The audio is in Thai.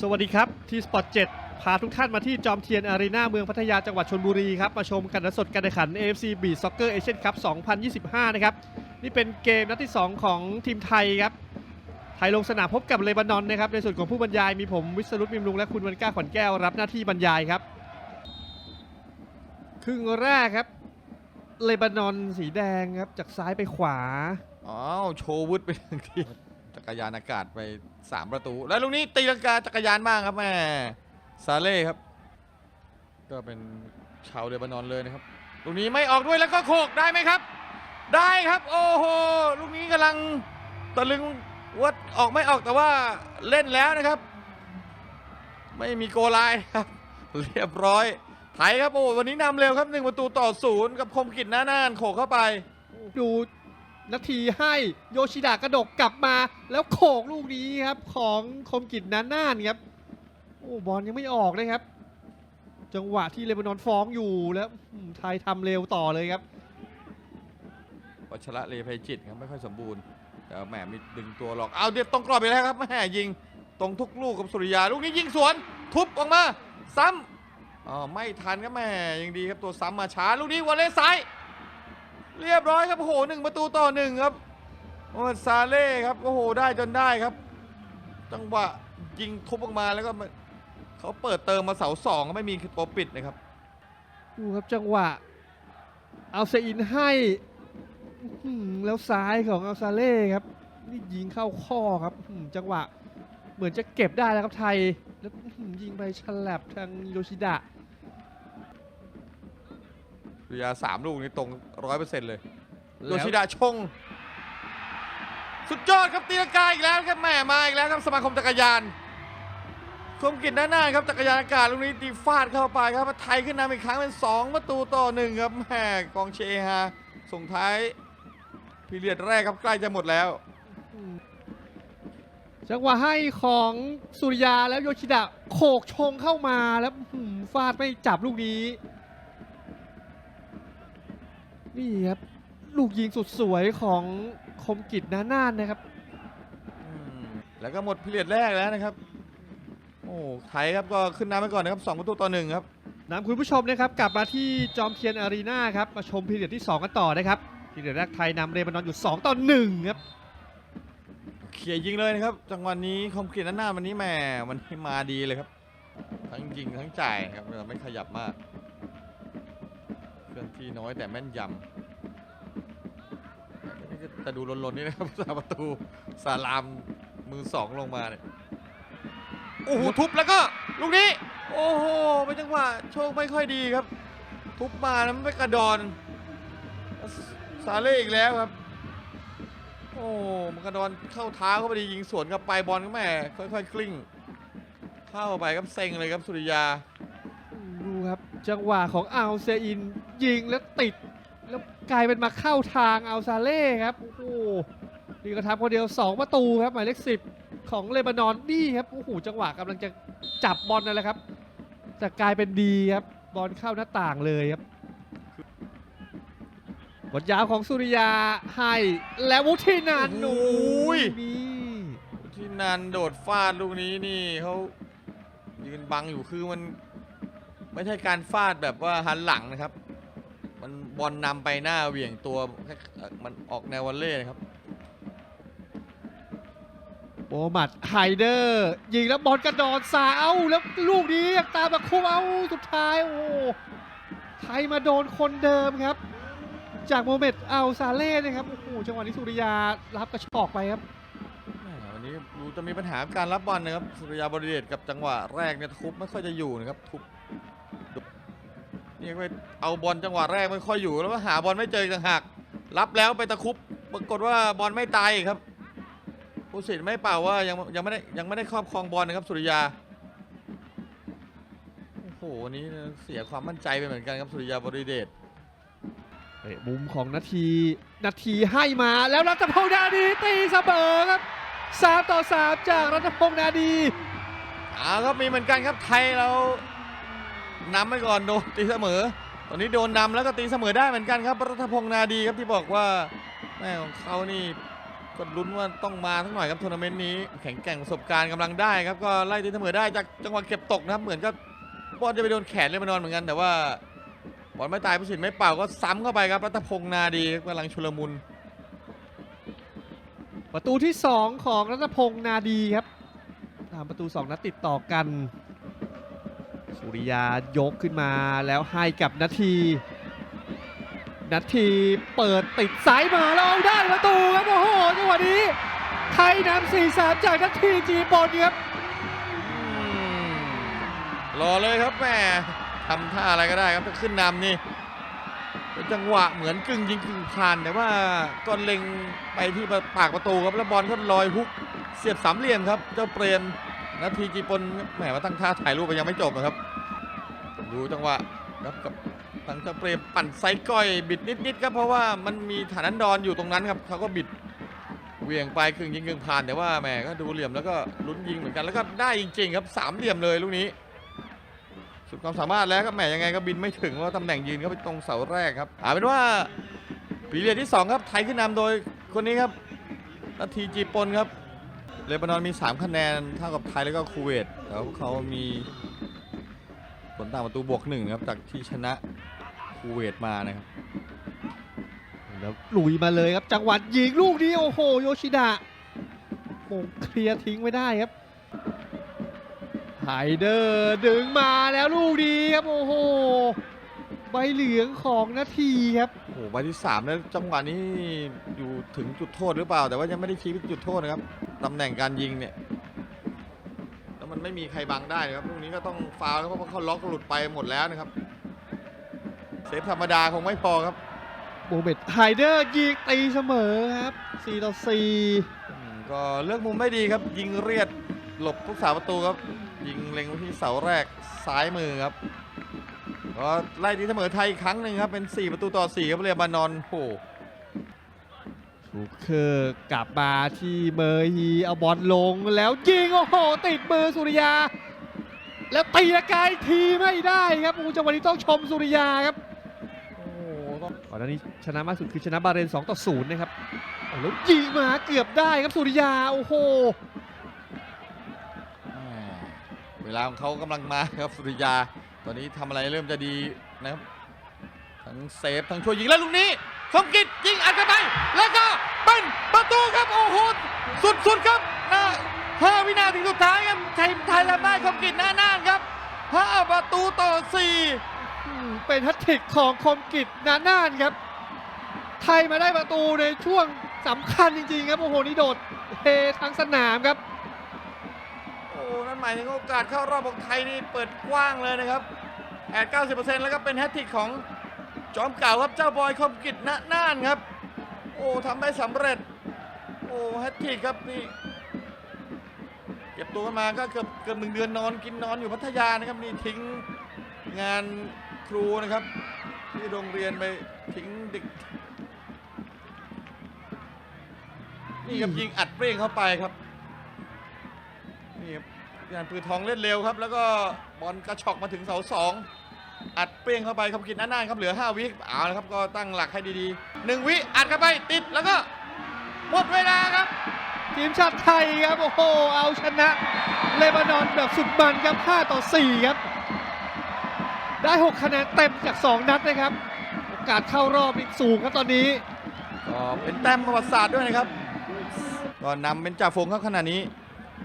สวัสดีครับ ที่สปอร์ต7พาทุกท่านมาที่จอมเทียนอารีนาเมืองพัทยาจังหวัดชนบุรีครับ มาชมการสดการแข่งขัน AFC Beach Soccer Asian Cup 2025 นะครับ นี่เป็นเกมนัดที่ 2 ของทีมไทยครับ ไทยลงสนามพบกับเลบานอนนะครับ ในส่วนของผู้บรรยายมีผมวิศรุตมิมลุงและคุณวันก้าขวัญแก้วรับหน้าที่บรรยายครับ ครึ่งแรกครับ เลบานอนสีแดงครับจากซ้ายไปขวา อ้าว โชว์วุฒไปหนึ่งที กรยานอากาศไป 3 ประตู แล้วลูกนี้ตีลังกาจักรยานบ้างครับแม่ซาเล่ครับ ก็เป็นชาวเดบานอนเลยนะครับลูกนี้ไม่ออกด้วยแล้วก็โขกได้ไหมครับ ได้ครับ โอ้โหลูกนี้กำลังตะลึงว่าออกไม่ออกแต่ว่าเล่นแล้วนะครับ ไม่มีโกลไลครับเรียบร้อยไทยครับโอ้วันนี้นำเร็วครับหนึ่งประตูต่อศูนย์กับคมกิจหน้าน่านโขกเข้าไป ดู นาทีให้โยชิดะกระดกกลับมา แล้วโขกลูกนี้ครับของคมกิจนันน่านครับโอ้บอลยังไม่ออกเลยครับ จังหวะที่เลบานอนฟ้องอยู่แล้วไทยทำเร็วต่อเลยครับวัชระเลไพจิตครับไม่ค่อยสมบูรณ์แต่แหมมีดึงตัวหรอกเอาเดี๋ยวตรงกรอบไปแล้วครับแหมยิงตรงทุกลูกกับสุริยาลูกนี้ยิงสวน ทุบออกมา ซ้ำอ๋อไม่ทันครับแหมยังดีครับตัวซ้ำมาช้าลูกนี้วอลเลย์ซ้าย เรียบร้อยครับโอ้โหหนึ่งประตูต่อหนึ่งครับโอ้ซาเล่ครับโอ้โหได้จนได้ครับ จังหวะยิงทุบออกมาแล้วก็มาเขาเปิดเติมมาเสาสองก็ไม่มีตัวปิดนะครับดูครับจังหวะเอาเซอินให้แล้วซ้ายของอัลซาเล่ครับนี่ยิงเข้าข้อครับจังหวะเหมือนจะเก็บได้แล้วครับไทยแล้วยิงไปฉลับทางโยชิดะ สุริยาสามลูกนี้ตรงร้อยเปอร์เซ็นต์เลยโยแล้วชิดะชง สุดยอดครับตีลังกาอีกแล้วครับแหม่มาอีกแล้วครับสมาคมจักรยานคมกิจหน้าหน้าครับจักรยานอากาศลูกนี้ตีฟาดเข้าไปครับไทยขึ้นนำอีกครั้งเป็น 2 ประตูต่อหนึ่งครับแหม่กองเชียร์ฮาส่งท้ายพีเรียดแรกครับใกล้จะหมดแล้วจังหวะให้ของสุริยาแล้วโยชิดะโขกชงเข้ามาแล้วอื้อหือฟาดไม่จับลูกนี้ นี่ครับ ลูกยิงสุดสวยของคมกิจนาน่านนะครับอืมแล้วก็หมดพีเรียดแรกแล้วนะครับ โอ้ไทยครับก็ขึ้นนำไปก่อนนะครับสองประตูต่อหนึ่งครับนำคุณผู้ชมนะครับกลับมาที่จอมเทียนอารีนาครับมาชมพีเรียดที่ 2 กันต่อนะครับพีเรียดแรกไทยนำเรบานอนอยู่ 2 ต่อ1ครับเขี่ยยิงเลยนะครับ จังหวะนี้คมกรีดหน้าวันนี้แหม่วันนี้มาดีเลยครับ ทั้งยิงทั้งจ่ายครับเราไม่ขยับมาก เคลื่อนที่น้อยแต่แม่นยำนี่ก็แต่ดูลนๆนี่นะครับสาประตูสาลามมือสองลงมาเนี่ยโอ้โหทุบแล้วก็ลูกนี้ โอ้โหเป็นจังหวะโชคไม่ค่อยดีครับ ทุบมาแล้วมันไม่กระดอนซาเล่อีกแล้วครับ โอ้มันกระโดนเข้าเท้าเข้าไปดียิงสวนกลับไปบอลก็แม่ค่อยๆ กลิ้ง เข้าไปครับเซ็งเลยครับสุริยา ดูครับ จังหวะของอัลเซอิน ยิงแล้วติด แล้วกลายเป็นมาเข้าทางอัลซาเล่ครับโอ้โหนี่ก็ทำคนเดียว 2 ประตูครับหมายเลข10ของเลบานอนนี่ครับโอ้โหจังหวะกำลังจะจับบอลนั่นแหละครับจะกลายเป็นดีครับบอลเข้าหน้าต่างเลยครับบอลยาวของสุริยาให้แล้ววุฒินันท์โอ้โอ้โหยนี่ที่นันโดดฟาดลูกนี้นี่เขายืนบังอยู่คือมัน ไม่ใช่การฟาดแบบว่าหันหลังนะครับ มันบอลนำไปหน้าเหวี่ยงตัวมันออกแนววอลเล่นะครับโบมัดไฮเดอร์ยิงแล้วบอลกระโดดสาเอาแล้วลูกนี้ยังตามมาคุมเอาสุดท้ายโอ้ไทยมาโดนคนเดิมครับ จากโมเมดอัลซาเล่นะครับโอ้โหจังหวะนี้สุริยารับกระชอกไปครับแหม่วันนี้ดูจะมีปัญหาการรับบอลนะครับสุริยาบริเดชกับจังหวะแรกเนี่ยทุบไม่ค่อยจะอยู่นะครับทุบดุ นี่ก็ไปเอาบอลจังหวะแรกไม่ค่อยอยู่แล้วก็หาบอลไม่เจออีกต่างหากรับแล้วไปตะครุบปรากฏว่าบอลไม่ตายอีกครับผู้สินไม่เป่าว่ายังยังไม่ได้ยังไม่ได้ครอบครองบอลนะครับสุริยาโอ้โหวันนี้เสียความมั่นใจไปเหมือนกันครับสุริยาบริเดชเตะมุมของนาทีนาทีให้มาแล้วรัตพงษ์นาดีตีเสมอครับ3ต่อ3จากรัตพงษ์นาดีเอาครับมีเหมือนกันครับไทยเรา นำไปก่อนโดนตีเสมอ ตอนนี้โดนนำแล้วก็ตีเสมอได้เหมือนกันครับรัฐพงษ์นาดีครับที่บอกว่าแม่ของเขานี่ก็ลุ้นว่าต้องมาทั้งหน่อยครับทัวร์นาเมนต์นี้แข็งแกร่งประสบการณ์กำลังได้ครับก็ไล่ตีเสมอได้จากจังหวะเก็บตกนะครับเหมือนกับบอลจะไปโดนแขนเลยมานอนเหมือนกันแต่ว่าบอลไม่ตายผู้สินไม่เป่าก็ซ้ำเข้าไปครับรัตพงษ์นาดีกำลังชุลมุน ประตูที่ 2 ของรัตพงษ์นาดีครับตามประตู 2 นัดติดต่อกัน สุริยายกขึ้นมาแล้วให้กับนาที นาทีเปิดติดสายมาแล้วเอาได้ประตูครับโอ้โหจังหวะนี้ไทยนำ4 3จากนาทีจีบอลครับอืมรอเลยครับแม่ทำท่าอะไรก็ได้ครับถ้าขึ้นนำนี่เป็นจังหวะเหมือนกึ่งยิงกึ่งผ่านแต่ว่าก็เล็งไปที่ปากประตูครับแล้วบอลก็ลอยฮุกเสียบสามเหลี่ยมครับ เจ้าเปรมนาทีจีปนแหมมาตั้งท่าถ่ายรูปไปยังไม่จบนะครับ ดูจังหวะครับกับทางเจ้าเปรมปั่นไซส์ก้อยบิดนิดๆครับเพราะว่ามันมีฐานันดรอยู่ตรงนั้นครับเขาก็บิดเวียงไปกึ่งยิงกึ่งผ่านแต่ว่าแหมก็ดูเหลี่ยมแล้วก็ลุ้นยิงเหมือนกันแล้วก็ได้จริงๆครับสามเหลี่ยมเลยลูกนี้ สุดความสามารถแล้วครับแหมยังไงก็บินไม่ถึงเพราะว่าตำแหน่งยืนก็ไปตรงเสาแรกครับอาเป็นว่าปีเรียดที่ 2 ครับไทยขึ้นนำโดยคนนี้ครับนาทีจีปนครับเลบานอนมี 3 คะแนนเท่ากับไทยแล้วก็คูเวตแล้วเขามี ผลต่างประตูบวกหนึ่งครับจากที่ชนะคูเวตมานะครับแล้วลุยมาเลยครับจังหวัดยิงลูกนี้โอ้โหโยชิดะโมงเคลียร์ทิ้งไม่ได้ครับไฮเดอร์ดึงมาแล้วลูกนี้ครับโอ้โหใบเหลืองของนาทีครับโอ้โหใบที่3แล้วจังหวะนี้อยู่ถึงจุดโทษหรือเปล่า แต่ว่ายังไม่ได้ชี้ไปจุดโทษนะครับตำแหน่งการยิงเนี่ยแล้วมัน ไม่มีใครบังได้นะครับลูกนี้ก็ต้องฟาวล์ครับเพราะว่าเขาล็อกหลุดไปหมดแล้วนะครับเซฟธรรมดาคงไม่พอครับโมเมดไฮเดอร์ยิงตีเสมอครับ 4 ต่อ4อืมก็เลือกมุมไม่ดีครับ ยิงเรียดหลบผู้สาประตูครับ ยิงเล็งไปที่เสาแรกซ้ายมือครับก็ไล่ที่เสมอไทยอีกครั้งหนึ่งครับ เป็น 4 ประตูต่อ 4 ครับเรียบานอนโอ้ โหชูเคอร์กลับมาที่เมอร์ฮีเอาบอลลงแล้วยิงโอ้โหติดมือสุริยา แล้วตีละกายทีไม่ได้ครับโอ้โหจังหวะนี้ต้องชมสุริยาครับโอ้โหต้องก่อนหน้านี้ชนะมากสุดคือชนะบาเรน2ต่อ0นะครับโอ้แล้วยิงมาเกือบได้ครับสุริยาโอ้โหแหม่เวลาของเขากำลังมาครับสุริยา ตอนนี้ทำอะไรเริ่มจะดีนะครับทั้งเซฟทั้งช่วยยิงแล้วลูกนี้ คมกิจยิงอัดเข้าไป แล้วก็เป็นประตูครับโอ้โหสุดๆครับนะห้าวินาทีสุดท้ายครับไทยไทยทำได้คมกิจหน้าน่านครับห้าประตูต่อสี่เป็นแฮัตทริกของคมกิจนาน่านครับ ไทยมาได้ประตูในช่วงสำคัญจริงๆครับโอ้โหนี่โดดเฮทั้งสนามครับ โอ้นั่นหมายถึงโอกาสเข้ารอบของไทยนี่เปิดกว้างเลยนะครับแอด90%แล้วก็เป็นแฮตทริกของ จอมเก่าครับเจ้าบอยคมกิจณน่านครับ โอ้ทำได้สำเร็จ โอ้แฮตทริกครับนี่เก็บตัวกันมาก็เกือบเกือบหนึ่งเดือนนอนกินนอนอยู่พัทยานะครับนี่ทิ้งงานครูนะครับ ที่โรงเรียนไปทิ้งเด็กนี่ครับยิงอัดเปรี้ยงเข้าไปครับนี่ครับงานปืนทองเล่นเร็วครับ แล้วก็บอลกระชอกมาถึงเสาสอง อัดเปรี้ยงเข้าไปครับกินหน้าๆครับเหลือ 5 วิเอาละครับก็ตั้งหลักให้ดีๆหนึ่งวิอัดเข้าไปติดแล้วก็หมดเวลาครับ ทีมชาติไทยครับโอ้โหเอาชนะเลบานอนแบบสุดมันครับ 5 ต่อ 4 ครับ ได้ 6 คะแนนเต็มจาก 2 นัดนะครับ โอกาสเข้ารอบนี่สูงครับตอนนี้ก็เป็นแต้มประวัติศาสตร์ด้วยนะครับก็นำเป็นจ่าฝูงครับขณะนี้